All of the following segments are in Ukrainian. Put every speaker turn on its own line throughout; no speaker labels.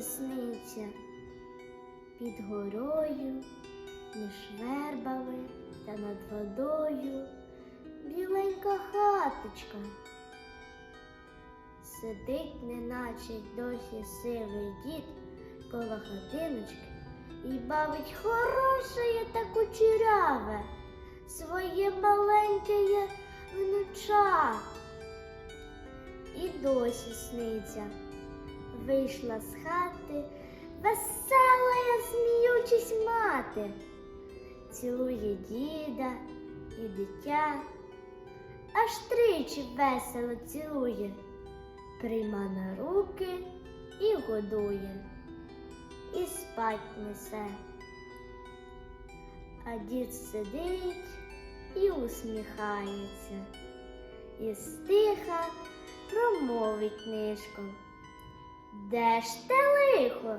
тільки під горою, між вербами та над водою біленька хаточка. Сидить, неначе досі сивий дід коло хатиночки і бавить хороше та кучеряве своє маленьке внуча. І досі сниться. Вийшла з хати весела, сміючись мати, цілує діда і дитя, аж тричі весело цілує, прийма на руки і годує, і спать несе. А дід сидить і усміхається, і стиха промовить нишком. Де ж те лихо?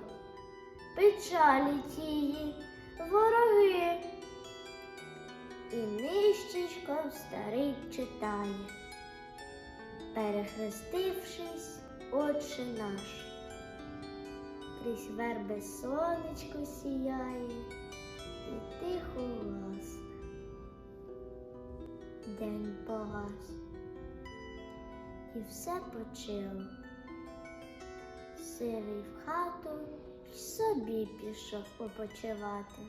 Печалі тії, вороги. І нищечком старий читає, перехрестившись, Отче наш, крізь верби сонечко сіяє і тихо власне. День погас, і все почило. Сивий в хату й собі пішов попочивати.